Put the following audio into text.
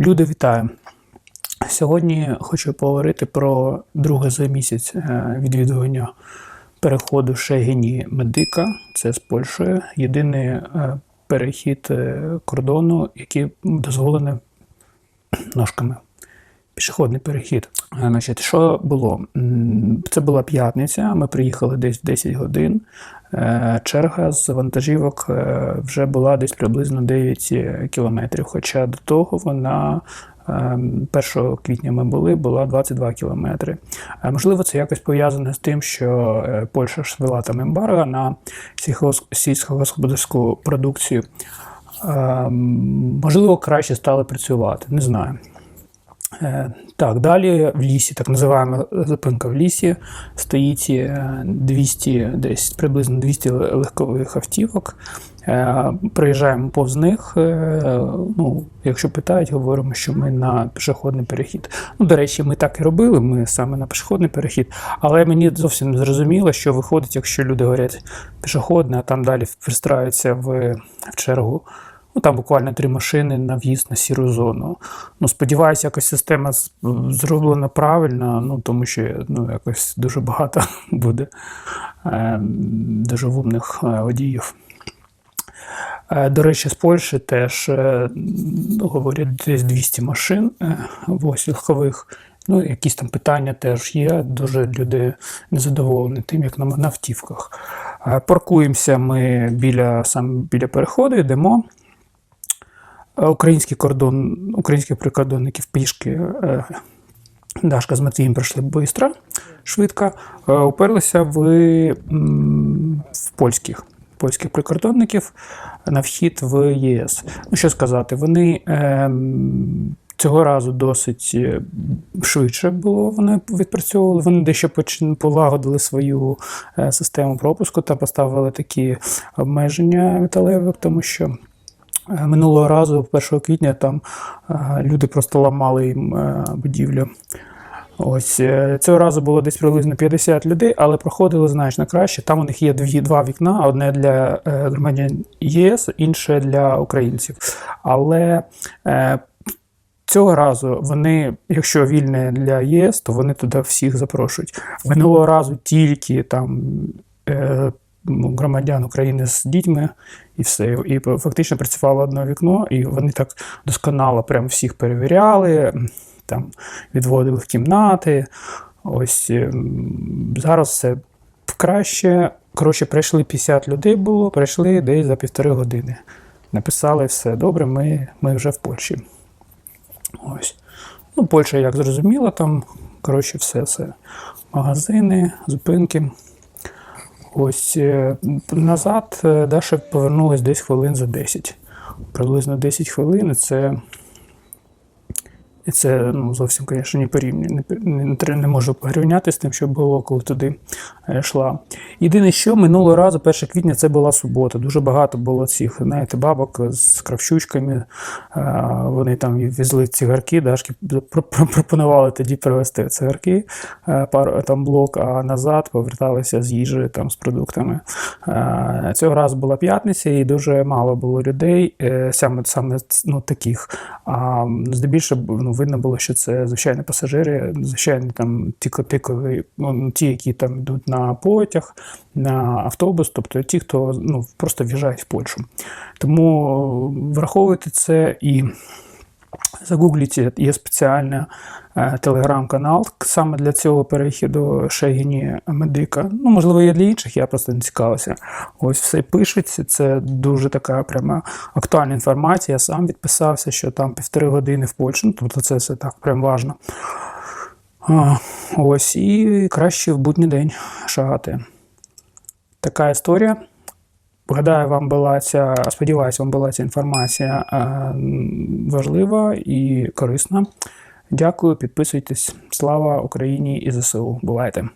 Люди, вітаю! Сьогодні хочу поговорити про друге за місяць е, відвідування переходу Шегіні Медика, це з Польщею. Єдиний е, перехід е, кордону, який дозволений ножками. Пішохідний перехід. Е, Значить, що було? Це була п'ятниця. Ми приїхали десь в 10 годин. Е, Черга з вантажівок е, вже була десь приблизно 9 кілометрів. Хоча до того вона е, 1 квітня ми були, була 22 кілометри. Можливо, це якось пов'язане з тим, що Польща ж ввела там ембарго на сільськогосподарську продукцію. Можливо, краще стали працювати, не знаю. Е, Так, далі в лісі, так називаємо зупинка в лісі, стоїть е, 200, десь приблизно 200 легкових автівок. Е, Проїжджаємо повз них. е, Ну, якщо питають, говоримо, що ми на пішохідний перехід. Ну, до речі, ми так і робили, ми саме на пішохідний перехід. Але мені зовсім не зрозуміло, що виходить, якщо люди говорять пішохідний, а там далі пристраються в, в чергу. Ну, там буквально три машини на в'їзд на сіру зону. Ну, сподіваюся, якось система зроблена правильно, ну, тому що ну, якось дуже багато буде е, дуже вумних е, водіїв. Е, До речі, з Польщі теж е, говорять десь 200 машин ось, легкових. Ну, якісь там питання теж є. Дуже люди незадоволені тим, як на, на автівках. Паркуємося ми біля, саме біля переходу, йдемо. Е, Український кордон, українських прикордонників пішки е, Дашка з Матвієм пройшли швидко, швидко, е, уперлися в, в польських, польських прикордонників на вхід в ЄС. Ну, що сказати, вони ем, цього разу досить е, швидше було. Вони відпрацьовували. Вони дещо полагодили свою е, систему пропуску та поставили такі обмеження металеві, тому що. Е, Минулого разу, 1 квітня, там е, люди просто ламали їм е, будівлю. Ось цього разу було десь приблизно 50 людей, але проходили значно краще. Там у них є дві, два вікна: одне для громадян ЄС, інше для українців. Але Цього разу вони, якщо вільне для ЄС, то вони туди всіх запрошують. Минулого разу тільки там громадян України з дітьми і все. І фактично працювало одне вікно, і вони так досконало прям всіх перевіряли, там відводили в кімнати. Ось ем, зараз все краще. Коротше, прийшли 50 людей було, прийшли десь за півтори години. Написали все добре, ми, ми вже в Польщі. Ось. Ну, Польща, як зрозуміло, там, коротше, все це магазини, зупинки. Ось е, назад е, Даша повернулась десь хвилин за 10. Приблизно 10 хвилин. Це, і це ну, зовсім, звісно, не порівнює. Не, не, не можу порівняти з тим, що було, коли туди е, йшла. Єдине, що минулого разу, 1 квітня, це була субота. Дуже багато було цих, знаєте, бабок з кравчучками. Е, Вони там везли цигарки, Дашки про- про- пропонували тоді привезти цигарки, е, пару там блок, а назад поверталися з їжею там з продуктами. Цього разу була п'ятниця, і дуже мало було людей, саме саме ну, таких. А здебільшого ну, видно було, що це звичайні пасажири, звичайні там тіко-тикові, ну, ті, які там йдуть на потяг, на автобус, тобто ті, хто ну, просто в'їжджають в Польщу. Тому враховуйте це і загугліть, є спеціальний е, телеграм-канал саме для цього перехіду Шегіні Медика. Ну, можливо, є для інших, я просто не цікавився. Ось все пишеться. Це дуже така прямо актуальна інформація. Я сам відписався, що там півтори години в Польщі. Ну, тобто це все так прям важно. Ось і краще в будній день шагати. Така історія. Гадаю, вам була ця, сподіваюся, вам була ця інформація е, важлива і корисна. Дякую, підписуйтесь. Слава Україні і ЗСУ. Бувайте!